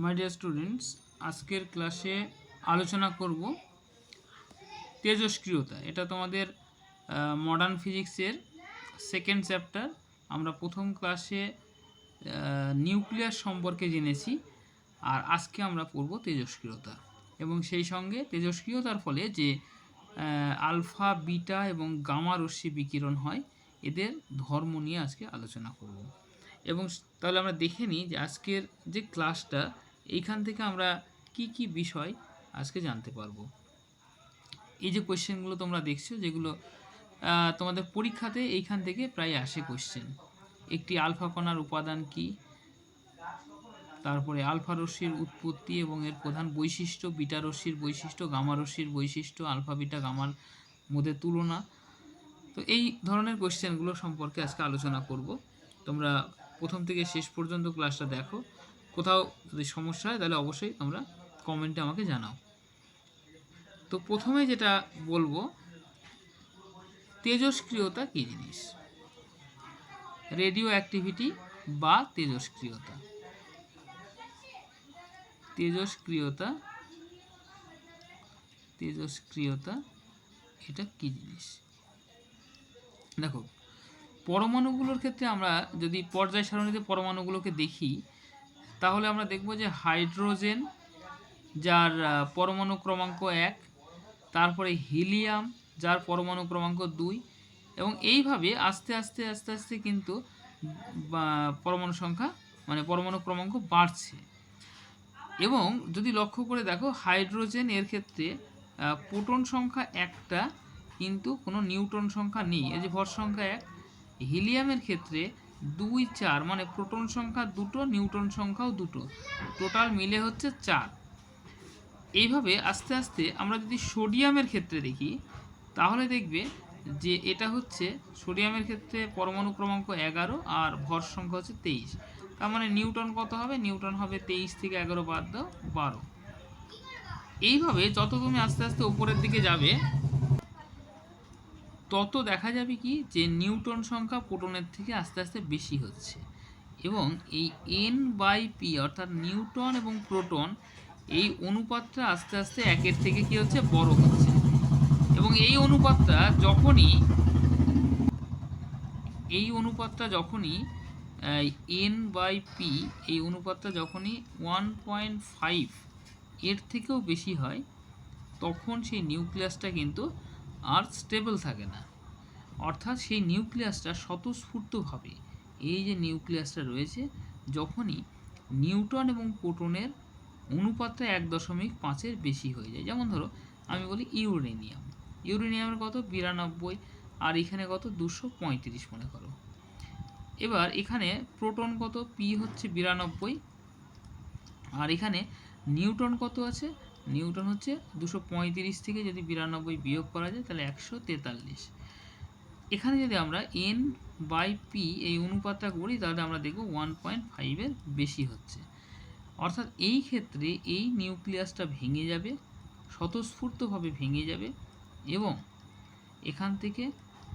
My students আজকের ক্লাসে আলোচনা করব তেজস্ক্রিয়তা। এটা তোমাদের মডার্ন ফিজিক্সের সেকেন্ড চ্যাপ্টার আমরা প্রথম ক্লাসে নিউক্লিয়াস সম্পর্কে জেনেছি, আর আজকে আমরা পড়ব তেজস্ক্রিয়তা। এবং সেই সঙ্গে তেজস্ক্রিয়তার ফলে যে আলফা, বিটা এবং গামা রশ্মি বিকিরণ হয়, এদের ধর্ম নিয়ে আজকে আলোচনা করব। এবং তাহলে আমরা দেখে নিই যে আজকের যে ক্লাসটা, এইখান থেকে আমরা কি কি বিষয় আজকে জানতে পারব। এই যে কোয়েশ্চেনগুলো তোমরা দেখছ, যেগুলো তোমাদের পরীক্ষাতে এইখান থেকে প্রায় আসে কোয়েশ্চেন একটি আলফা কণার উপাদান কি? তারপরে আলফা রশ্মির উৎপত্তি এবং এর প্রধান বৈশিষ্ট্য, বিটা রশ্মির বৈশিষ্ট্য, গামা রশ্মির বৈশিষ্ট্য, আলফা, বিটা, গামার মধ্যে তুলনা। তো এই ধরনের কোয়েশ্চেনগুলো সম্পর্কে আজকে আলোচনা করব। তোমরা প্রথম থেকে শেষ পর্যন্ত ক্লাসটা দেখো। কোথাও যদি সমস্যা হয়, তাহলে অবশ্যই তোমরা কমেন্টে আমাকে জানাও। তো প্রথমে যেটা বলব, তেজস্ক্রিয়তা কী জিনিস? রেডিও অ্যাক্টিভিটি বা তেজস্ক্রিয়তা। তেজস্ক্রিয়তা তেজস্ক্রিয়তা, এটা কি জিনিস? দেখো পরমাণুগুলোর ক্ষেত্রে আমরা যদি পর্যায় সারণীতে পরমাণুগুলোকে দেখি, তাহলে আমরা দেখব যে হাইড্রোজেন, যার পরমাণু ক্রমাঙ্ক এক, তারপরে হিলিয়াম, যার পরমাণু ক্রমাঙ্ক দুই, এবং এইভাবে আস্তে আস্তে আস্তে আস্তে কিন্তু পরমাণু সংখ্যা মানে পরমাণু ক্রমাঙ্ক বাড়ছে। এবং যদি লক্ষ্য করে দেখো, হাইড্রোজেন এর ক্ষেত্রে প্রোটন সংখ্যা একটা, কিন্তু কোনো নিউট্রন সংখ্যা নেই। এই যে ভর সংখ্যা এক হিলিয়ামের ক্ষেত্রে দুই চার মানে প্রোটন সংখ্যা দুটো, নিউট্রন সংখ্যাও দুটো। টোটাল মিলে হচ্ছে চার। এইভাবে আস্তে আস্তে আমরা যদি সোডিয়ামের ক্ষেত্রে দেখি, তাহলে দেখবে যে এটা হচ্ছে সোডিয়ামের ক্ষেত্রে পরমাণু ক্রমাঙ্ক এগারো আর ভর সংখ্যা হচ্ছে তেইশ। তার মানে নিউটন কত হবে? নিউটন হবে তেইশ থেকে এগারো বাদ দাও, বারো। এইভাবে যত তুমি আস্তে আস্তে উপরের দিকে যাবে তত দেখা যাবে কি যে নিউটন সংখ্যা প্রোটনের থেকে আস্তে আস্তে বেশি হচ্ছে। এবং এই এন বাই পি অর্থাৎ নিউটন এবং প্রোটন এই অনুপাতটা আস্তে আস্তে একের থেকে কি হচ্ছে? বড় হচ্ছে। এবং এই অনুপাতটা যখনই এই অনুপাতটা যখনই এন বাই পি এই অনুপাতটা যখনই ওয়ান পয়েন্ট ফাইভ এর থেকেও বেশি হয়, তখন সেই নিউক্লিয়াসটা কিন্তু আর স্টেবল থাকে না। অর্থাৎ সেই নিউক্লিয়াসটা স্বতঃস্ফূর্তভাবে, এই যে নিউক্লিয়াসটা রয়েছে, যখনই নিউটন এবং প্রোটনের অনুপাতটা এক দশমিক পাঁচের বেশি হয়ে যায়, যেমন ধরো আমি বলি ইউরেনিয়াম। ইউরেনিয়ামের কত? বিরানব্বই, আর এখানে কত? দুশো পঁয়ত্রিশ মনে করো। এবার এখানে প্রোটন কত? পি হচ্ছে বিরানব্বই, আর এখানে নিউটন কত আছে? নিউটন হচ্ছে দুশো পঁয়ত্রিশ থেকে যদি বিরানব্বই বিয়োগ করা যায়, তাহলে একশো তেতাল্লিশ। এখানে যদি আমরা এন বাই পি এই অনুপাতটা করি, তাহলে আমরা দেখব ওয়ান পয়েন্ট ফাইভের বেশি হচ্ছে। অর্থাৎ এই ক্ষেত্রে এই নিউক্লিয়াসটা ভেঙে যাবে, স্বতঃস্ফূর্তভাবে ভেঙে যাবে এবং এখান থেকে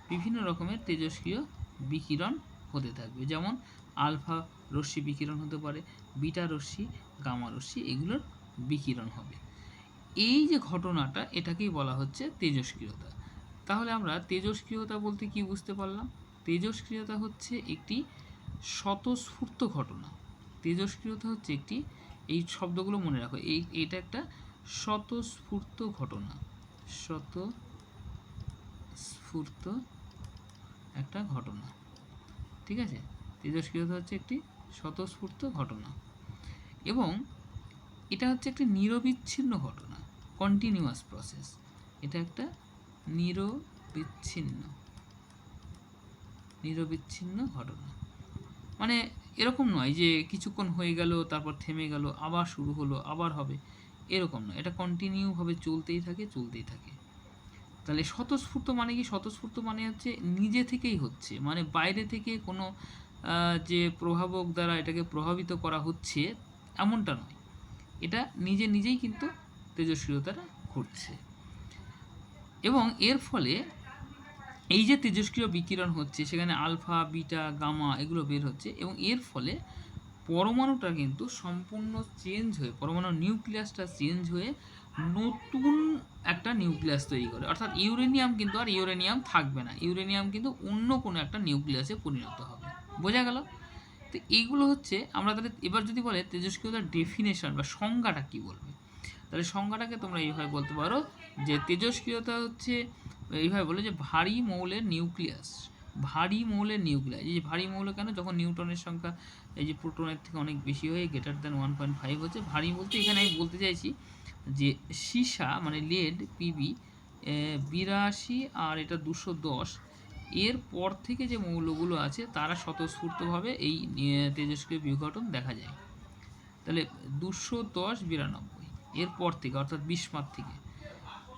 বিভিন্ন রকমের তেজস্ক্রিয় বিকিরণ হতে থাকবে। যেমন আলফা রশ্মি বিকিরণ হতে পারে, বিটা রশ্মি, গামা রশ্মি, এগুলোর বিকিরণ হবে। এই যে ঘটনাটা, এটাকেই বলা হচ্ছে তেজস্ক্রিয়তা। তাহলে আমরা তেজস্ক্রিয়তা বলতে কি বুঝতে পারলাম? তেজস্ক্রিয়তা হচ্ছে একটি স্বতঃস্ফূর্ত ঘটনা। তেজস্ক্রিয়তা হচ্ছে একটি, এই শব্দগুলো মনে রাখো, এই, এটা একটা স্বতঃস্ফূর্ত ঘটনা। স্বতঃস্ফূর্ত একটা ঘটনা। ঠিক আছে? তেজস্ক্রিয়তা হচ্ছে একটি স্বতঃস্ফূর্ত ঘটনা। এবং এটা হচ্ছে একটি নিরবিচ্ছিন্ন ঘটনা। কন্টিনিউয়াস প্রসেস এটা একটা নিরবিচ্ছিন্ন নিরবিচ্ছিন্ন ঘটনা। মানে এরকম নয় যে কিছুক্ষণ হয়ে গেল, তারপর থেমে গেল, আবার শুরু হলো, আবার হবে। এরকম নয়। এটা কন্টিনিউভাবে চলতেই থাকে চলতেই থাকে। তাহলে স্বতঃস্ফূর্ত মানে কি? স্বতঃস্ফূর্ত মানে হচ্ছে নিজে থেকেই হচ্ছে। মানে বাইরে থেকে কোনো যে প্রভাবক দ্বারা এটাকে প্রভাবিত করা হচ্ছে, এমনটা নয়। এটা নিজে নিজেই কিন্তু তেজস্ক্রিয়তাটা ঘটছে। এবং এর ফলে এই যে তেজস্ক্রিয় বিকিরণ হচ্ছে, সেখানে আলফা, বিটা, গামা এগুলো বের হচ্ছে এবং এর ফলে পরমাণুটা কিন্তু সম্পূর্ণ চেঞ্জ হয়ে, পরমাণু নিউক্লিয়াসটা চেঞ্জ হয়ে নতুন একটা নিউক্লিয়াস তৈরি করে। অর্থাৎ ইউরেনিয়াম কিন্তু আর ইউরেনিয়াম থাকবে না। ইউরেনিয়াম কিন্তু অন্য কোনো একটা নিউক্লিয়াসে পরিণত হবে। বোঝা গেল? তো এইগুলো হচ্ছে, আমরা তাহলে এবার যদি বলে তেজস্ক্রিয়তার ডেফিনেশন বা সংজ্ঞাটা কি বলবে? তাহলে সংজ্ঞাটাকে তোমরা এইভাবে বলতে পারো যে তেজস্ক্রিয়তা হচ্ছে, এইভাবে বলে যে ভারী মৌলের নিউক্লিয়াস, ভারী মৌলের নিউক্লিয়াস, এই যে ভারী মৌল কেন? যখন নিউটনের সংখ্যা, এই যে প্রোটনের থেকে অনেক বেশি হয়ে greater than one point five হচ্ছে, ভারী বলতে এখানে আমি বলতে চাইছি যে সীসা মানে লেড পিবি বিরাশি আর এটা দুশো দশ, এর পর থেকে যে মৌলগুলো আছে তারা স্বতঃস্ফূর্তভাবে এই তেজস্ক্রিয় বিঘটন দেখা যায়। তাহলে দুশো দশ বিরানব্বই এর পর থেকে, অর্থাৎ বিস্মাত থেকে।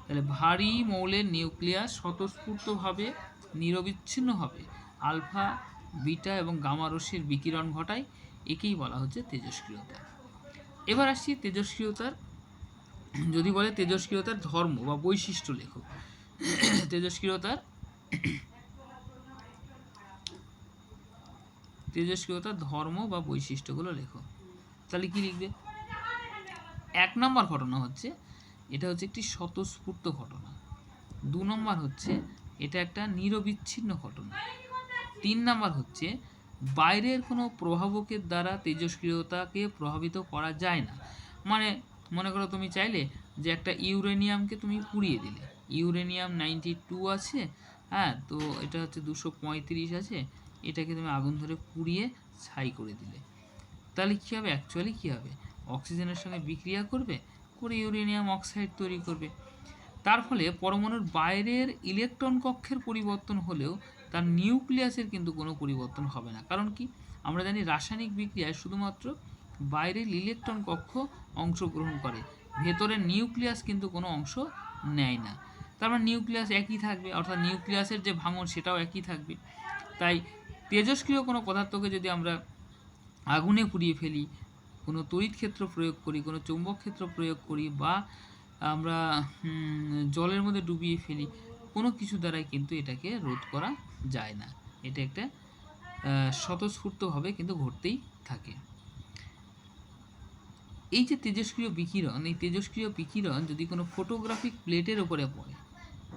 তাহলে ভারী মৌলের নিউক্লিয়াস স্বতঃস্ফূর্তভাবে নিরবিচ্ছিন্নভাবে আলফা, বিটা এবং গামা রশ্মির বিকিরণ ঘটায়, একেই বলা হচ্ছে তেজস্ক্রিয়তা। এবার আসছি তেজস্ক্রিয়তার, যদি বলে তেজস্ক্রিয়তার ধর্ম বা বৈশিষ্ট্য লেখো তেজস্ক্রিয়তার তেজস্ক্রিয়তার ধর্ম বা বৈশিষ্ট্যগুলো লেখো। তাহলে কি লিখবে? এক নম্বর ঘটনা হচ্ছে, এটা হচ্ছে একটি স্বতঃস্ফূর্ত ঘটনা। দু নম্বর হচ্ছে, এটা একটা নিরবিচ্ছিন্ন ঘটনা। তিন নম্বর হচ্ছে, বাইরের কোনো প্রভাবকের দ্বারা তেজস্ক্রিয়তাকে প্রভাবিত করা যায় না। মানে মনে করো তুমি চাইলে যে একটা ইউরেনিয়ামকে তুমি পুড়িয়ে দিলে। ইউরেনিয়াম নাইনটি টু আছে হ্যাঁ তো এটা হচ্ছে দুশো পঁয়ত্রিশ আছে, এটাকে তুমি আগুন ধরে পুড়িয়ে ছাই করে দিলে। তাহলে কী হবে? অ্যাকচুয়ালি কী হবে? অক্সিজেনের সঙ্গে বিক্রিয়া করবে, করে ইউরেনিয়াম অক্সাইড তৈরি করবে। তার ফলে পরমাণুর বাইরের ইলেকট্রন কক্ষের পরিবর্তন হলেও তার নিউক্লিয়াসের কিন্তু কোনো পরিবর্তন হবে না। কারণ কি? আমরা জানি রাসায়নিক বিক্রিয়ায় শুধুমাত্র বাইরের ইলেকট্রন কক্ষ অংশগ্রহণ করে ভেতরের নিউক্লিয়াস কিন্তু কোনো অংশ নেয় না। তার মানে নিউক্লিয়াস একই থাকবে, অর্থাৎ নিউক্লিয়াসের যে ভাঙন সেটাও একই থাকবে। তাই তেজস্ক্রিয় কোনো পদার্থকে যদি আমরা আগুনে পুড়িয়ে ফেলি কোনো তড়িৎ ক্ষেত্র প্রয়োগ করি, কোনো চৌম্বক ক্ষেত্র প্রয়োগ করি বা আমরা জলের মধ্যে ডুবিয়ে ফেলি, কোনো কিছু দ্বারাই কিন্তু এটাকে রোধ করা যায় না। এটা একটা স্বতঃস্ফূর্তভাবে কিন্তু ঘটতেই থাকে। এই যে তেজস্ক্রিয় বিকিরণ, এই তেজস্ক্রিয় বিকিরণ যদি কোনো ফটোগ্রাফিক প্লেটের ওপরে পড়ে,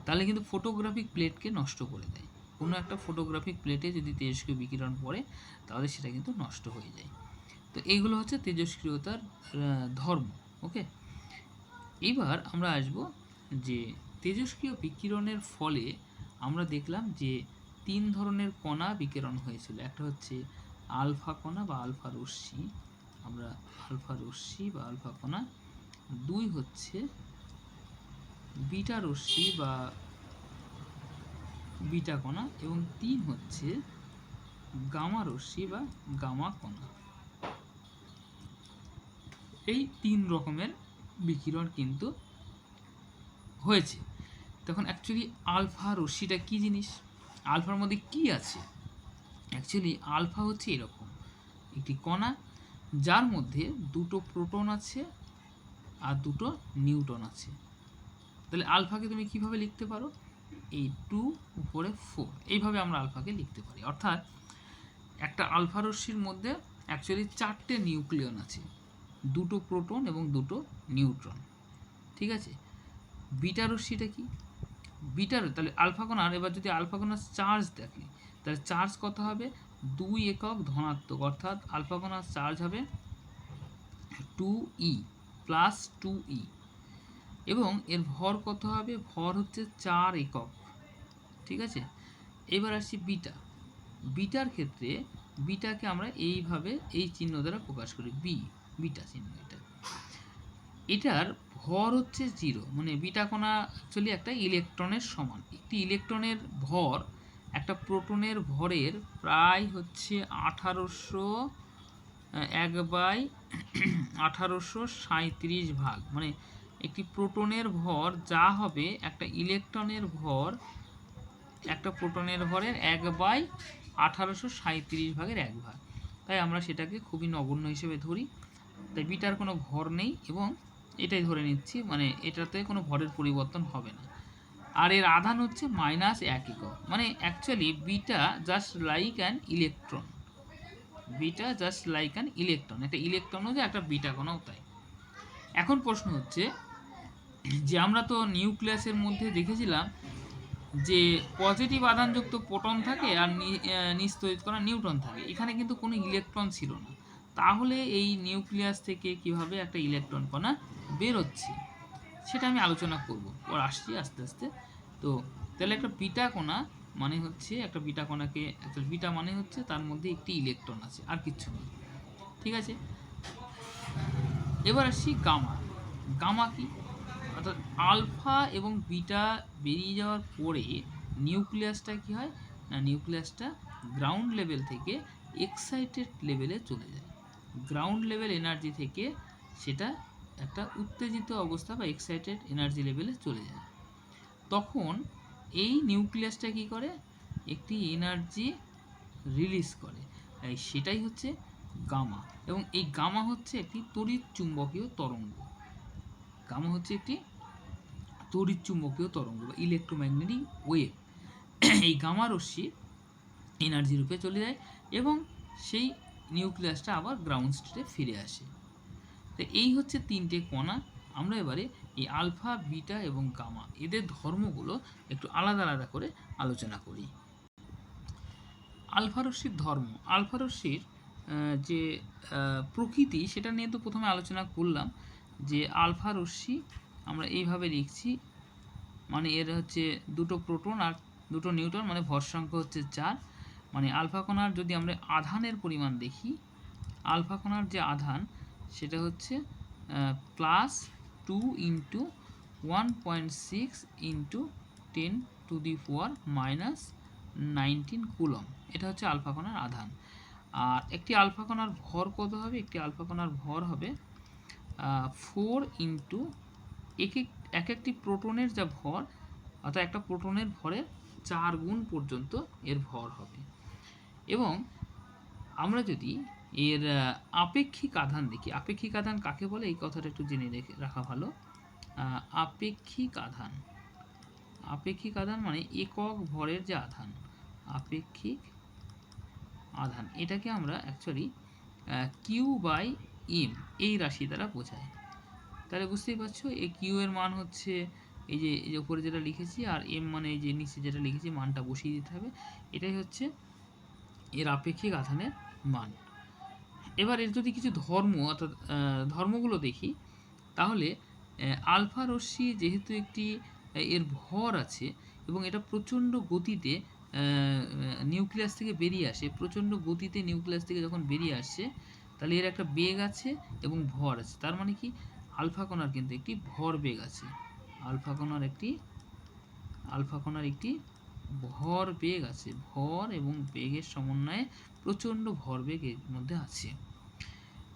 তাহলে কিন্তু ফটোগ্রাফিক প্লেটকে নষ্ট করে দেয়। কোনো একটা ফটোগ্রাফিক প্লেটে যদি তেজস্ক্রিয় বিকিরণ পড়ে, তাহলে সেটা কিন্তু নষ্ট হয়ে যায়। তো এইগুলো হচ্ছে তেজস্ক্রিয়তার ধর্ম, ওকে? এইবার আমরা আসব যে তেজস্ক্রিয় বিকিরণের ফলে আমরা দেখলাম যে তিন ধরনের কণা বিকিরণ হয়েছিল। একটা হচ্ছে আলফা কণা বা আলফা রশ্মি। আমরা আলফা রশ্মি বা আলফা কণা। দুই হচ্ছে বিটা রশ্মি বা বিটা কণা। এবং তিন হচ্ছে গামা রশ্মি বা গামা কণা। এই তিন রকমের বিকিরণ কিন্তু হয়েছে। তখন অ্যাকচুয়ালি আলফা, রশ্মিটা কি জিনিস? আলফার মধ্যে কি আছে? অ্যাকচুয়ালি আলফা হচ্ছে এরকম, একটি কণা, যার মধ্যে দুটো প্রোটন আছে আর দুটো নিউটন আছে। তাহলে আলফাকে তুমি কীভাবে লিখতে পারো? এই টু উপরে ফোর, এইভাবে আমরা আলফাকে লিখতে পারি। অর্থাৎ একটা আলফা রশ্মির মধ্যে অ্যাকচুয়ালি চারটে নিউক্লিয়ন আছে। দুটো প্রোটন এবং দুটো নিউট্রন। ঠিক আছে? বিটা রশ্মিটা কি? বিটার তাহলে আলফা কণার এবার যদি আলফা কণার চার্জ দেখি, তাহলে চার্জ কত হবে? দুই একক ধনাত্মক, অর্থাৎ আলফা কণার চার্জ হবে two E, plus two E. এবং এর ভর কত হবে? ভর হচ্ছে চার একক। ঠিক আছে? এবার আসছি বিটা। বিটার ক্ষেত্রে, বিটাকে আমরা এইভাবে এই চিহ্ন দ্বারা প্রকাশ করি, বি। বিটা চিহ্ন এটা। এটার ভর হচ্ছে জিরো মানে বিটা কণা অ্যাকচুয়ালি একটা ইলেকট্রনের সমান। একটি ইলেকট্রনের ভর, একটা প্রোটনের ভরের প্রায় হচ্ছে আঠারোশো এক বাই আঠারোশো সাঁত্রিশ ভাগ। মানে একটি প্রোটনের ভর যা হবে একটা ইলেকট্রনের ভর, একটা প্রোটনের ভরের এক বাই আঠারোশো সাঁত্রিশ ভাগের এক ভাগ। তাই আমরা সেটাকে খুবই নগণ্য হিসেবে ধরি। তাই বিটার কোনো ভর নেই এবং এটাই ধরে নিচ্ছি মানে এটাতে কোনো ভরের পরিবর্তন হবে না। আর এর আধান হচ্ছে মাইনাস এক একক। মানে actually beta just like an electron beta just like an electron একটা ইলেকট্রনও যে একটা বিটা কণাও তাই। এখন প্রশ্ন হচ্ছে, যে আমরা তো নিউক্লিয়াসের মধ্যে দেখেছিলাম যে পজিটিভ আধানযুক্ত প্রোটন থাকে আর নিস্তরিত করা নিউট্রন থাকে। এখানে কিন্তু কোনো ইলেকট্রন ছিল না। তাহলে এই নিউক্লিয়াস থেকে কীভাবে একটা ইলেকট্রন কণা বেরোচ্ছে, সেটা আমি আলোচনা করব। পর আসছি আস্তে আস্তে। তো তাহলে একটা বিটা কণা মানে হচ্ছে, একটা বিটা কণাকে, একটা বিটা মানে হচ্ছে তার মধ্যে একটি ইলেকট্রন আছে, আর কিচ্ছু নেই। ঠিক আছে? এবার আসছি গামা। গামা কি? অর্থাৎ আলফা এবং বিটা বেরিয়ে যাওয়ার পরে নিউক্লিয়াসটা কি হয়? না, নিউক্লিয়াসটা গ্রাউন্ড লেভেল থেকে এক্সাইটেড লেভেলে চলে যায়। গ্রাউন্ড লেভেল এনার্জি থেকে সেটা একটা উত্তেজিত অবস্থা বা এক্সাইটেড এনার্জি লেভেলে চলে যায়। তখন এই নিউক্লিয়াসটা কি করে? একটি এনার্জি রিলিজ করে। সেটাই হচ্ছে গামা এবং এই গামা হচ্ছে একটি তড়িৎ চুম্বকীয় তরঙ্গ। গামা হচ্ছে একটি তড়িৎ চুম্বকীয় তরঙ্গ বা ইলেকট্রোম্যাগনেটিক ওয়েভ এই গামা রশ্মি এনার্জি রূপে চলে যায় এবং সেই নিউক্লিয়াসটা আবার গ্রাউন্ড স্টেটে ফিরে আসে। তো এই হচ্ছে তিনটে কণা। আমরা এবারে এই আলফা, বিটা এবং গামা, এদের ধর্মগুলো একটু আলাদা আলাদা করে আলোচনা করি। আলফা রশ্মির ধর্ম। আলফা রশ্মির যে প্রকৃতি, সেটা নিয়ে তো প্রথমে আলোচনা করলাম যে আলফা রশ্মি আমরা এইভাবে লিখছি মানে এর হচ্ছে দুটো প্রোটন আর দুটো নিউট্রন মানে ভর সংখ্যা হচ্ছে চার। মানে আলফা কণার যদি আমরা আধানের পরিমাণ দেখি, আলফা কণার যে আধান, সেটা হচ্ছে plus two into one point six into ten to the four minus nineteen coulomb এটা হচ্ছে আলফা কণার আধান। আর একটি আলফা কণার ভর কত হবে? একটি আলফা কণার ভর হবে ফোর ইন্টু এক এক এক একটি প্রোটনের যা ভর, অর্থাৎ একটা প্রোটনের ভরের চার গুণ পর্যন্ত এর ভর হবে। এবং আমরা যদি এর আপেক্ষিক আধান দেখি, আপেক্ষিক আধান কাকে বলে? এই কথাটা একটু জেনে রেখে রাখা ভালো। আপেক্ষিক আধান। আপেক্ষিক আধান মানে একক ভরের যে আধান, আপেক্ষিক আধান। এটাকে আমরা অ্যাকচুয়ালি কিউ বাই এম এই রাশি দ্বারা বোঝাই। তাহলে বুঝতেই পারছ, এই কিউ এর মান হচ্ছে এই যে উপরে যেটা লিখেছি, আর এম মানে এই যে নিচে যেটা লিখেছি, মানটা বসিয়ে দিতে হবে। এটাই হচ্ছে এর আপেক্ষিক আধানের মান। এবার এর যদি কিছু ধর্ম অর্থাৎ ধর্মগুলো দেখি, তাহলে আলফা রশ্মি যেহেতু একটি এর ভর আছে এবং এটা প্রচণ্ড গতিতে নিউক্লিয়াস থেকে বেরিয়ে আসে। প্রচণ্ড গতিতে নিউক্লিয়াস থেকে যখন বেরিয়ে আসছে তাহলে এর একটা বেগ আছে এবং ভর আছে। তার মানে কি? আলফা কণার কিন্তু একটি ভর বেগ আছে। আলফা কণার একটি, আলফা কণার একটি ভর বেগ আছে। ভর এবং বেগের সমন্বয়ে প্রচণ্ড ভরবেগ এর মধ্যে আছে।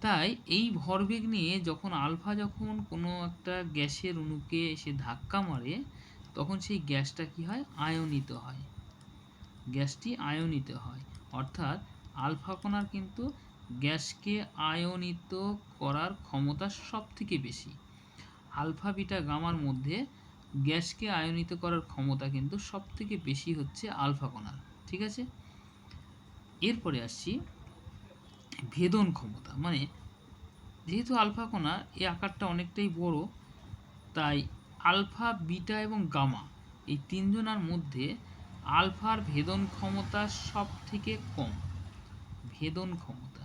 তাই এই ভরবেগ নিয়ে যখন আলফা যখন কোনো একটা গ্যাসের অণুকে এসে ধাক্কা মারে, তখন সেই গ্যাসটা কি হয়? আয়নিত হয়। গ্যাসটি আয়নিত হয়। অর্থাৎ আলফা কণার কিন্তু গ্যাসকে আয়নিত করার ক্ষমতা সব থেকে বেশি। আলফা, বিটা, গামার মধ্যে গ্যাসকে আয়নিত করার ক্ষমতা কিন্তু সব থেকে বেশি হচ্ছে আলফা কণার, ঠিক আছে? এরপরে আসছি ভেদন ক্ষমতা মানে যেহেতু আলফা কণা, এই আকারটা অনেকটাই বড়, তাই আলফা, বিটা এবং গামা এই তিনজনার মধ্যে আলফার ভেদন ক্ষমতা সব থেকে কম। ভেদন ক্ষমতা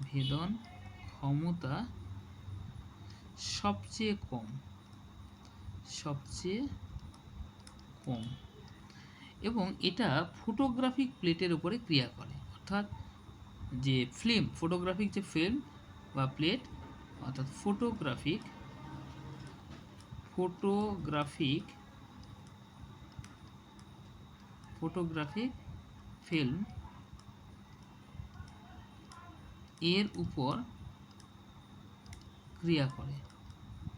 ভেদন ক্ষমতা সবচেয়ে কম। সবচেয়ে কম। এবং এটা ফটোগ্রাফিক প্লেটের উপরে ক্রিয়া করে। অর্থাৎ যে ফিল্ম ফটোগ্রাফিক যে ফিল্ম বা প্লেট অর্থাৎ ফটোগ্রাফিক ফটোগ্রাফিক ফটোগ্রাফিক ফিল্ম এর উপর ক্রিয়া করে।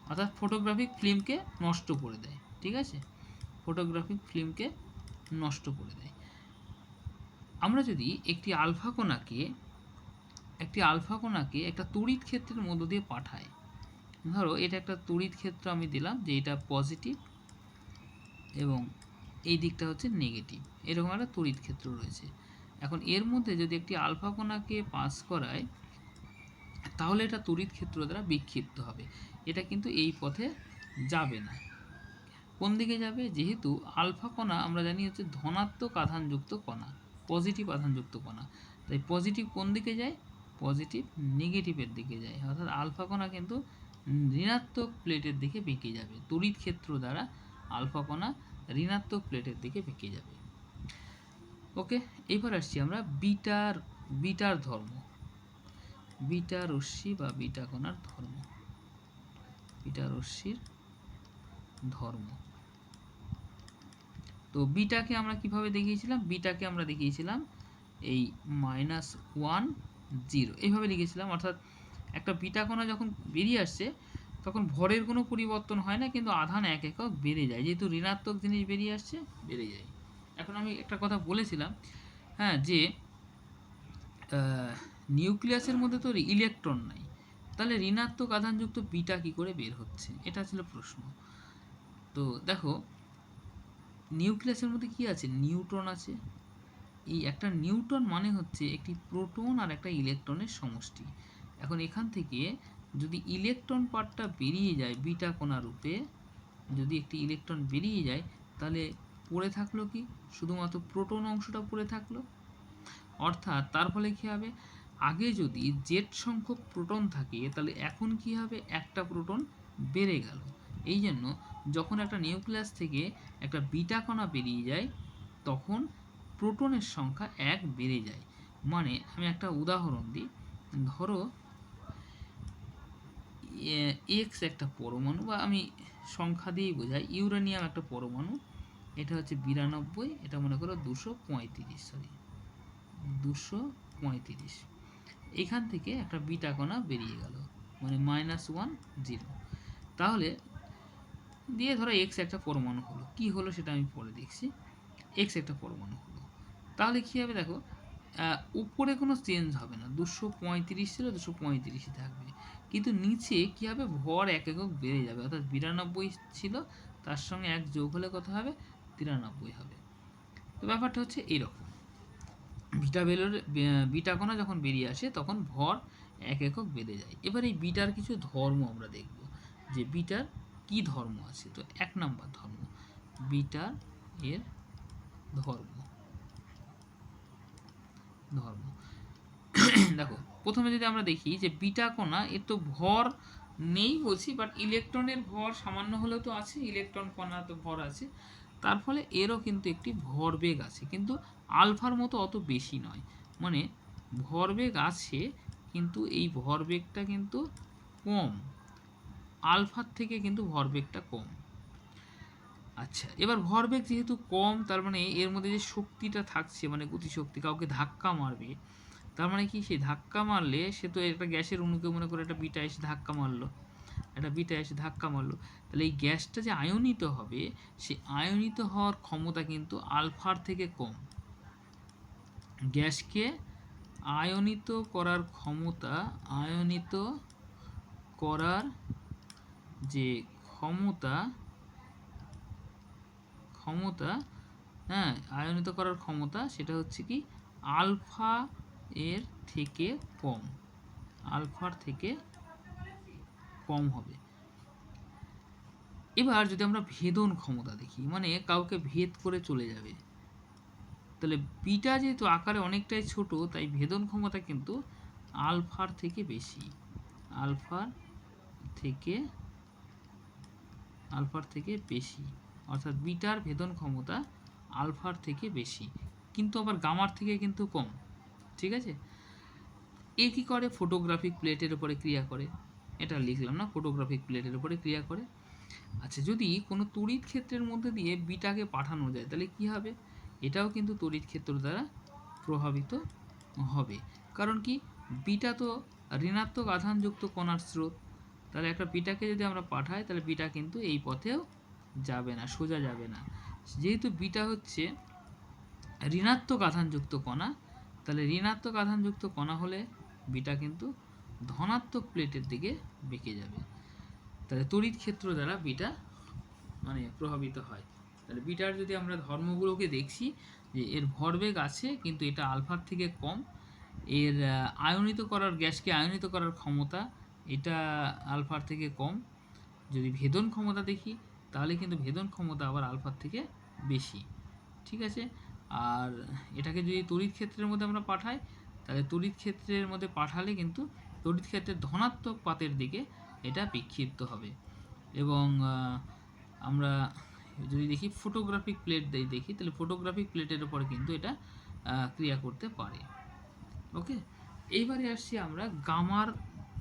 অর্থাৎ ফটোগ্রাফিক ফিল্মকে নষ্ট করে দেয়, ঠিক আছে? ফটোগ্রাফিক ফিল্মকে নষ্ট করে দেয়। আমরা যদি একটি আলফা কণাকে, একটি আলফা কণাকে একটা তড়িৎ ক্ষেত্রের মধ্য দিয়ে পাঠাই, ধরো এটা একটা তড়িৎ ক্ষেত্র আমি দিলাম যে এটা পজিটিভ এবং এই দিকটা হচ্ছে নেগেটিভ এরকম একটা তড়িৎ ক্ষেত্র রয়েছে। এখন এর মধ্যে যদি একটি আলফা কণাকে পাস করায় তাহলে এটা তড়িৎ ক্ষেত্র দ্বারা বিক্ষিপ্ত হবে। এটা কিন্তু এই পথে যাবে না। কোন দিকে যাবে? যেহেতু আলফা কণা আমরা জানি হচ্ছে ধনাত্মক আধানযুক্ত কণা পজিটিভ আধানযুক্ত কণা। তাই পজিটিভ কোন দিকে যায়? পজিটিভ নেগেটিভের দিকে যায়। অর্থাৎ আলফা কণা কিন্তু ঋণাত্মক প্লেটের দিকে বেঁকে যাবে। তড়িৎ ক্ষেত্র দ্বারা আলফা কণা ঋণাত্মক প্লেটের দিকে বেঁকে যাবে। ওকে এবার আসছি আমরা বিটার বিটার ধর্ম। বিটা রশ্মি বা বিটা কণার ধর্ম। বিটা রশ্মির ধর্ম। তো বিটাকে আমরা কীভাবে দেখিয়েছিলাম? বিটাকে আমরা দেখিয়েছিলাম এই মাইনাস ওয়ান জিরো এইভাবে লিখেছিলাম, অর্থাৎ একটা বিটা কণা যখন বেরিয়ে আসছে, তখন ভরের কোনো পরিবর্তন হয় না, কিন্তু আধান এক একক বেড়ে যায়। যেহেতু ঋণাত্মক জিনিস বেরিয়ে আসছে, বেড়ে যায়। এখন আমি একটা কথা বলেছিলাম হ্যাঁ যে নিউক্লিয়াসের মধ্যে তো ইলেকট্রন নাই। তাহলে ঋণাত্মক আধানযুক্ত বিটা কি করে বের হচ্ছে? এটা ছিল প্রশ্ন। তো দেখো, নিউক্লিয়াসের মধ্যে কি আছে? নিউট্রন আছে। এই একটা নিউটন মানে হচ্ছে একটি প্রোটন আর একটা ইলেকট্রনের সমষ্টি। এখন এখান থেকে যদি ইলেকট্রন পার্টটা বেরিয়ে যায় বিটা কণা রূপে, যদি একটি ইলেকট্রন বেরিয়ে যায়, তাহলে পড়ে থাকল কি? শুধুমাত্র প্রোটন অংশটা পড়ে থাকল। অর্থাৎ তার ফলে কী হবে? আগে যদি জেড সংখ্যক প্রোটন থাকে, তাহলে এখন কি হবে? একটা প্রোটন বেড়ে গেল। এই জন্য যখন একটা নিউক্লিয়াস থেকে একটা বিটা কণা বেরিয়ে যায়, তখন প্রোটনের সংখ্যা এক বেড়ে যায়। মানে আমি একটা উদাহরণ দিই। ধরো এক্স একটা পরমাণু বা আমি সংখ্যা দিয়েই বোঝাই, ইউরেনিয়াম একটা পরমাণু। এটা হচ্ছে বিরানব্বই, এটা মনে করো দুশো পঁয়ত্রিশ সরি দুশো পঁয়ত্রিশ। এখান থেকে একটা বিটা কণা বেরিয়ে গেল মানে মাইনাস ওয়ান জিরো তাহলে দিয়ে ধরো এক্স একটা পরমাণু হলো। কি হলো সেটা আমি পরে দেখছি। এক্স একটা পরমাণু হলো। তাহলে কী হবে দেখো উপরে কোনো চেঞ্জ হবে না। দুশো পঁয়ত্রিশ ছিল, দুশো পঁয়ত্রিশই থাকবে। কিন্তু নিচে কী হবে? ভর এক একক বেড়ে যাবে। অর্থাৎ বিরানব্বই ছিল, তার সঙ্গে এক যোগ হলে কত হবে? তিরানব্বই হবে। তো ব্যাপারটা হচ্ছে এইরকম বিটা বেলোর বিটা কণা যখন বেরিয়ে আসে, তখন ভর এক একক বেড়ে যায়। এবার এই বিটার কিছু ধর্ম আমরা দেখব। যে বিটার কি ধর্ম আছে? তো এক নাম্বার ধর্ম বিটার এর ধর্ম। ধর্ম। দেখো, প্রথমে যদি আমরা দেখি যে বিটা কণা, এর তো ভর নেই বলছি বাট ইলেকট্রনের ভর সামান্য হলেও তো আছে, ইলেকট্রন কণা তো ভর আছে। তার ফলে এরও কিন্তু একটি ভরবেগ আছে। কিন্তু আলফার মতো অত বেশি নয়। মানে ভরবেগ আছে, কিন্তু এই ভরবেগটা কিন্তু কম। আলফার থেকে কিন্তু ভরবেগটা কম। আচ্ছা এবার ভরবেগ যেহেতু কম, তার মানে এর মধ্যে যে শক্তিটা থাকছে মানে গতিশক্তি, কাউকে ধাক্কা মারবে, তার মানে কি সে ধাক্কা মারলে সে তো একটা গ্যাসের অণুকে মনে করে একটা বিটা এসে ধাক্কা মারলো, একটা বিটা এসে ধাক্কা মারলো। তাহলে এই গ্যাসটা যে আয়নিত হবে, সে আয়নিত হওয়ার ক্ষমতা কিন্তু আলফার থেকে কম। গ্যাসকে আয়নিত করার ক্ষমতা, আয়নিত করার যে ক্ষমতা ক্ষমতা হ্যাঁ আয়নিত করার ক্ষমতা সেটা হচ্ছে কি আলফা এর থেকে কম, আলফার থেকে কম হবে। এবার যদি আমরা ভেদন ক্ষমতা দেখি মানে কাউকে ভেদ করে চলে যাবে তাহলে বিটা যেহেতু আকারে অনেকটাই ছোট, তাই ভেদন ক্ষমতা কিন্তু আলফার থেকে বেশি। আলফার থেকে আলফার থেকে বেশি। অর্থাৎ বিটার ভেদন ক্ষমতা আলফার থেকে বেশি। কিন্তু আবার গামার থেকে কিন্তু কম। ঠিক আছে? এ কী করে? ফটোগ্রাফিক প্লেটের উপরে ক্রিয়া করে। এটা লিখলাম না ফটোগ্রাফিক প্লেটের উপরে ক্রিয়া করে। আচ্ছা যদি কোনো তড়িৎ ক্ষেত্রের মধ্যে দিয়ে বিটাকে পাঠানো যায়, তাহলে কী হবে? এটাও কিন্তু তড়িৎ ক্ষেত্র দ্বারা প্রভাবিত হবে। কারণ কি? বিটা তো ঋণাত্মক আধানযুক্ত কণার স্রোত। তাহলে একটা বিটাকে যদি আমরা পাঠাই, তাহলে বিটা কিন্তু এই পথেও যাবে না, সোজা যাবে না। যেহেতু বিটা হচ্ছে ঋণাত্মক আধানযুক্ত কণা, তাহলে ঋণাত্মক আধানযুক্ত কণা হলে বিটা কিন্তু ধনাত্মক প্লেটের দিকে বেঁকে যাবে। তাহলে তড়িৎ ক্ষেত্র দ্বারা বিটা মানে প্রভাবিত হয়। তাহলে বিটার যদি আমরা ধর্মগুলোকে দেখছি, যে এর ভরবেগ আছে, কিন্তু এটা আলফার থেকে কম, এর আয়নিত করার গ্যাসকে আয়নিত করার ক্ষমতা এটা আলফার থেকে কম। যদি ভেদন ক্ষমতা দেখি, তাহলে কিন্তু ভেদন ক্ষমতা আবার আলফার থেকে বেশি, ঠিক আছে? আর এটাকে যদি তড়িৎ ক্ষেত্রের মধ্যে আমরা পাঠাই, তাহলে তড়িৎ ক্ষেত্রের মধ্যে পাঠালে কিন্তু তড়িৎ ক্ষেত্রের ধনাত্মক পাতের দিকে এটা বিক্ষিপ্ত হবে। এবং আমরা যদি দেখি ফটোগ্রাফিক প্লেট দিয়ে দেখি, তাহলে ফটোগ্রাফিক প্লেটের উপর কিন্তু এটা ক্রিয়া করতে পারে। ওকে এইবারে আসছি আমরা গামার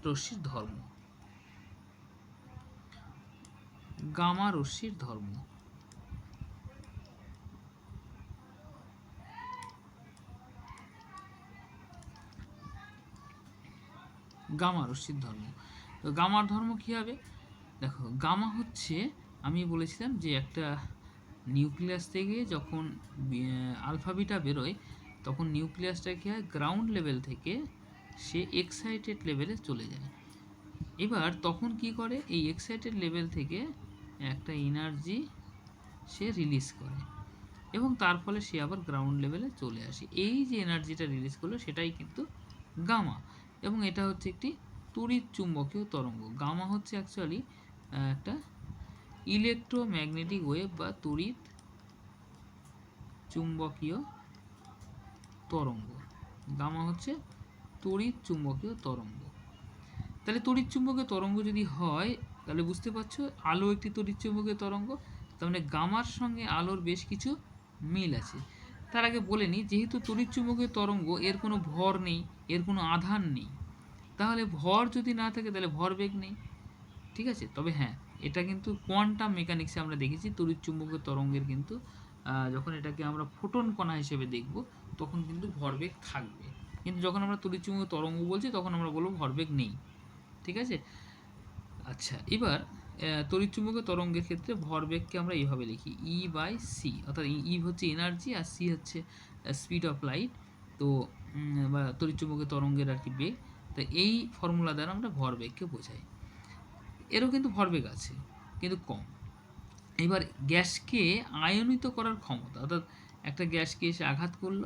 রশ্মির ধর্ম। গামা রশ্মির ধর্ম। গামা রশ্মির ধর্ম। তো গামার ধর্ম কী হবে? দেখো, গামা হচ্ছে আমি বলেছিলাম যে একটা নিউক্লিয়াস থেকে যখন আলফাবিটা বেরোয়, তখন নিউক্লিয়াসটা কী হয়? গ্রাউন্ড লেভেল থেকে সে এক্সাইটেড লেভেলে চলে যায়। এবার তখন কি করে? এই এক্সাইটেড লেভেল থেকে একটা এনার্জি সে রিলিজ করে এবং তার ফলে সে আবার গ্রাউন্ড লেভেলে চলে আসে। এই যে এনার্জিটা রিলিজ করল, সেটাই কিন্তু গামা এবং এটা হচ্ছে একটি তড়িৎ চুম্বকীয় তরঙ্গ। গামা হচ্ছে অ্যাকচুয়ালি একটা ইলেকট্রোম্যাগনেটিক ওয়েভ বা তড়িৎ চুম্বকীয় তরঙ্গ। গামা হচ্ছে তড়িৎ চুম্বকীয় তরঙ্গ। তাহলে তড়িৎ চুম্বকীয় তরঙ্গ যদি হয়, তাহলে বুঝতে পারছ আলো একটি তড়িৎ চুম্বকীয় তরঙ্গ, তার মানে গামার সঙ্গে আলোর বেশ কিছু মিল আছে। তার আগে বলে নিই যেহেতু তড়িৎ চুম্বকীয় তরঙ্গ, এর কোনো ভর নেই, এর কোনো আধান নেই, তাহলে ভর যদি না থাকে, তাহলে ভরবেগ নেই, ঠিক আছে? তবে হ্যাঁ এটা কিন্তু কোয়ান্টাম মেকানিক্সে আমরা দেখেছি, তড়িৎ চুম্বকীয় তরঙ্গের কিন্তু যখন এটাকে আমরা ফোটন কণা হিসেবে দেখব, তখন কিন্তু ভরবেগ থাকবে। কিন্তু যখন আমরা তড়িৎ চুম্বকীয় তরঙ্গ বলছি, তখন আমরা বলব ভরবেগ নেই। ঠিক আছে? আচ্ছা এবার তড়িৎচুম্বকীয় তরঙ্গের ক্ষেত্রে ভরবেগকে আমরা এইভাবে লিখি ই বাই সি অর্থাৎ ই হচ্ছে এনার্জি আর সি হচ্ছে স্পিড অফ লাইট তো বা তড়িৎচুম্বকীয় তরঙ্গের আর কি বেগ। তো এই ফর্মুলা দ্বারা আমরা ভরবেগকে বোঝাই। এরও কিন্তু ভরবেগ আছে, কিন্তু কম। এবার গ্যাসকে আয়নিত করার ক্ষমতা, অর্থাৎ একটা গ্যাসকে এসে আঘাত করল,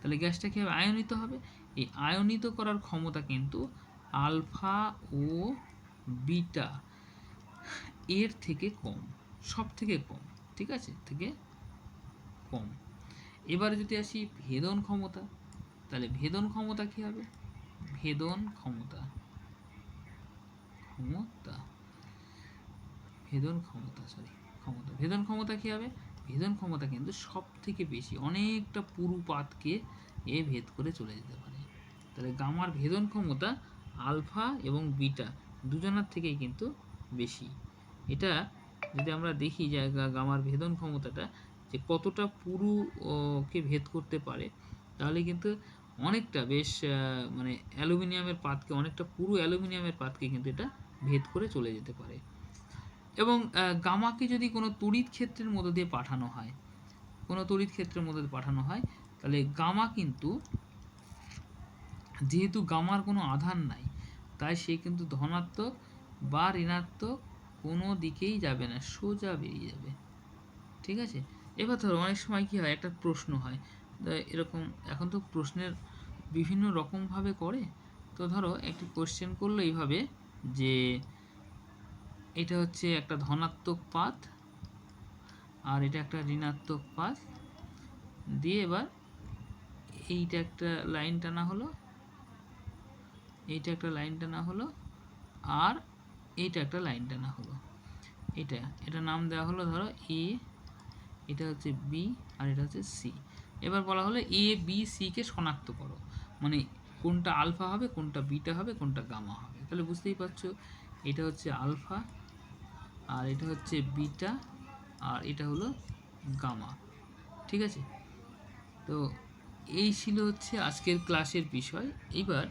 তাহলে গ্যাসটা কীভাবে আয়নিত হবে? এই আয়নিত করার ক্ষমতা কিন্তু আলফা ও বিটা এর থেকে কম সব থেকে কম, ঠিক আছে? থেকে কম। এবারে যদি আসি ভেদন ক্ষমতা, তাহলে ভেদন ক্ষমতা কী হবে? ভেদন ক্ষমতা। ক্ষমতা। ভেদন ক্ষমতা সরি ক্ষমতা। ভেদন ক্ষমতা কী হবে? ভেদন ক্ষমতা কিন্তু সব থেকে বেশি অনেকটা পুরু পাতকে এ ভেদ করে চলে যেতে পারে। তাহলে গামার ভেদন ক্ষমতা আলফা এবং বিটা দুজনার থেকেই কিন্তু বেশি। এটা যদি আমরা দেখি যে গামার ভেদন ক্ষমতাটা যে কতটা পুরু ও, কে ভেদ করতে পারে তাহলে কিন্তু অনেকটা বেশ মানে অ্যালুমিনিয়ামের পাতকে অনেকটা পুরো অ্যালুমিনিয়ামের পাতকে কিন্তু এটা ভেদ করে চলে যেতে পারে। এবং গামাকে যদি কোনো তড়িৎ ক্ষেত্রের মধ্য দিয়ে পাঠানো হয়, কোনো তড়িৎ ক্ষেত্রের মধ্যে পাঠানো হয়, তাহলে গামা কিন্তু, যেহেতু গামার কোনো আধান নাই, তাই সে কিন্তু ধনাত্মক বা ঋণাত্মক কোনো দিকেই যাবে না, সোজা বেরিয়ে যাবে। ঠিক আছে? এবার ধরো, অনেক সময় কী হয়, একটা প্রশ্ন হয় এরকম, এখন তো প্রশ্নের বিভিন্ন রকমভাবে করে, তো ধরো, একটি কোশ্চেন করল এইভাবে যে এটা হচ্ছে একটা ধনাত্মক পাত আর এটা একটা ঋণাত্মক পাত দিয়ে এবার এইটা একটা লাইন টানা হলো, এইটা একটা লাইন টানা হলো, আর এইটা একটা লাইন টানা হলো। এটা এটা নাম দেওয়া হলো ধরো এ এটা হচ্ছে বি আর এটা হচ্ছে সি এবার বলা হলো এ বি সিকে শনাক্ত করো। মানে কোনটা আলফা হবে, কোনটা বিটা হবে, কোনটা গামা হবে। তাহলে বুঝতেই পারছ, এটা হচ্ছে আলফা। আর এটা হচ্ছে বিটা, আর এটা হলো গামা, ঠিক আছে? তো এই ছিল হচ্ছে আজকের ক্লাসের বিষয়। এবার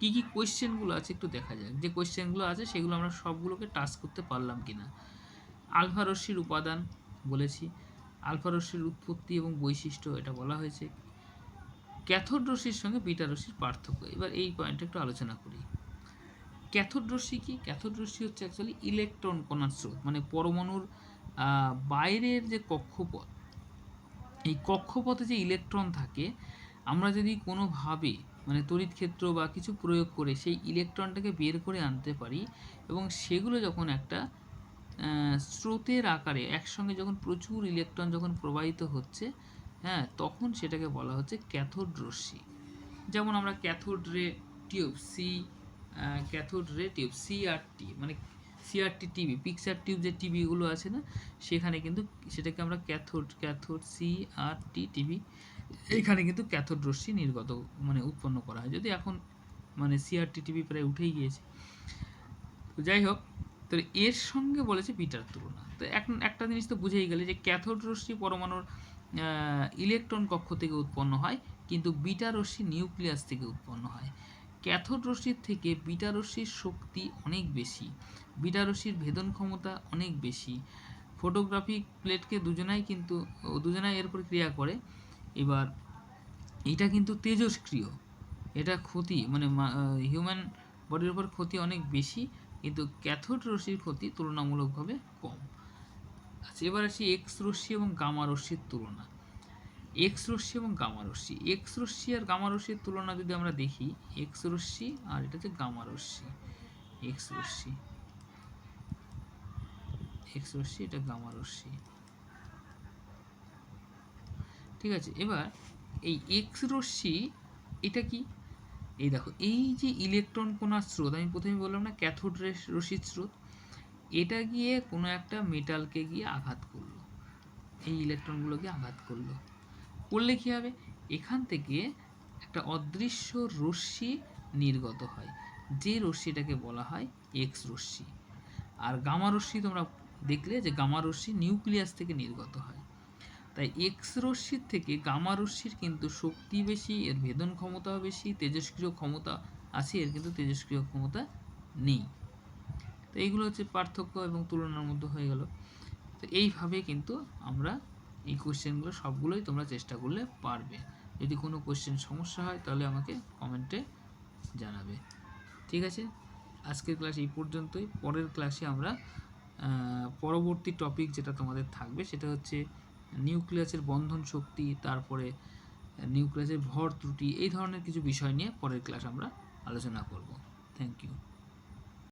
কি কি কোয়েশ্চেনগুলো আছে একটু দেখা যাক। যে কোয়েশ্চেনগুলো আছে সেগুলো আমরা সবগুলোকে টাচ করতে পারলাম কিনা। আলফা রশ্মির উপাদান বলেছি। আলফা রশ্মির উৎপত্তি এবং বৈশিষ্ট্য এটা বলা হয়েছে। ক্যাথোড রশ্মির সঙ্গে বিটা রশ্মির পার্থক্য। এবার এই পয়েন্টটা একটু আলোচনা করি। ক্যাথোড কি? রশ্মি হচ্ছে অ্যাকচুয়ালি ইলেকট্রন কণার স্রোত মানে পরমাণুর বাইরের যে কক্ষপথ, এই কক্ষপথে যে ইলেকট্রন থাকে, আমরা যদি কোনোভাবে মানে তড়িৎ ক্ষেত্র বা কিছু প্রয়োগ করে সেই ইলেকট্রনটাকে বের করে আনতে পারি এবং সেগুলো যখন একটা স্রোতের আকারে একসঙ্গে যখন প্রচুর ইলেকট্রন যখন প্রবাহিত হচ্ছে হ্যাঁ তখন সেটাকে বলা হচ্ছে ক্যাথোড রশ্মি। যেমন আমরা cathode ray tube C cathode ray tube CRT মানে সিআরটি টিভি পিকচার টিউব যে টিভিগুলো আছে না, সেখানে কিন্তু সেটাকে আমরা ক্যাথোড ক্যাথোড সিআরটি টিভি এইখানে কিন্তু ক্যাথোড রশ্মি নির্গত মানে উৎপন্ন করা হয়। যদি এখন মানে সিআরটি টিভি প্রায় উঠেই গিয়েছে। তো যাই হোক, তো এর সঙ্গে বলেছে বিটার তুলনা। তো এখন একটা জিনিস তো বুঝেই গেলে যে ক্যাথোড রশ্মি পরমাণুর ইলেকট্রন কক্ষ থেকে উৎপন্ন হয়, কিন্তু বিটা রশ্মি নিউক্লিয়াস থেকে উৎপন্ন হয়। ক্যাথোড রশ্মির থেকে বিটা রশ্মির শক্তি অনেক বেশি বিটা রশ্মির ভেদন ক্ষমতা অনেক বেশি। ফটোগ্রাফিক প্লেটকে দুজনাই কিন্তু, দুজনাই এর উপর ক্রিয়া করে। এবার এটা কিন্তু তেজস্ক্রিয় এটা ক্ষতি মানে হিউম্যান বডির উপর ক্ষতি অনেক বেশি, কিন্তু ক্যাথোড রশ্মির ক্ষতি তুলনামূলকভাবে কম। আচ্ছা এবার আসি এক্স রশ্মি এবং গামা রশ্মির তুলনা। এক্স রশ্মি এবং গামা রশ্মি। এক্স রশ্মি আর গামা রশ্মির তুলনা যদি আমরা দেখি এক্স রশ্মি আর এটা হচ্ছে গামা রশ্মি। এক্স রশ্মি। এক্স রশ্মি, এটা গামা রশ্মি। ঠিক আছে, এবার এই এক্স রশ্মি, এটা কি? এই দেখো, এই যে ইলেকট্রন কণার স্রোত, আমি প্রথমে বললাম না, ক্যাথোড রশ্মির স্রোত, এটা গিয়ে কোনো একটা মেটালকে গিয়ে আঘাত করল। এই ইলেকট্রনগুলোকে আঘাত করল। করলে কী হবে? এখান থেকে একটা অদৃশ্য রশ্মি নির্গত হয়। যে রশ্মিটাকে বলা হয় এক্স রশ্মি। আর গামা রশ্মি তোমরা দেখলে যে গামা রশ্মি নিউক্লিয়াস থেকে নির্গত হয়। তাই এক্স রশ্মির থেকে গামা রশ্মির কিন্তু শক্তি বেশি, এর ভেদন ক্ষমতাও বেশি, তেজস্ক্রিয় ক্ষমতা আছে, এর কিন্তু তেজস্ক্রিয় ক্ষমতা নেই। তো এইগুলো হচ্ছে পার্থক্য এবং তুলনার মধ্যে হয়ে গেল। তো এইভাবে কিন্তু আমরা এই কোশ্চেনগুলো সবগুলোই তোমরা চেষ্টা করলে পারবে। যদি কোনো কোশ্চেন সমস্যা হয়, তাহলে আমাকে কমেন্টে জানাবে। ঠিক আছে? আজকের ক্লাস এই পর্যন্তই। পরের ক্লাসে আমরা পরবর্তী টপিক যেটা তোমাদের থাকবে, সেটা হচ্ছে নিউক্লিয়াসের বন্ধন শক্তি, তারপরে নিউক্লিয়াসের ভর ত্রুটি, এই ধরনের কিছু বিষয় নিয়ে পরের ক্লাস আমরা আলোচনা করব। Thank you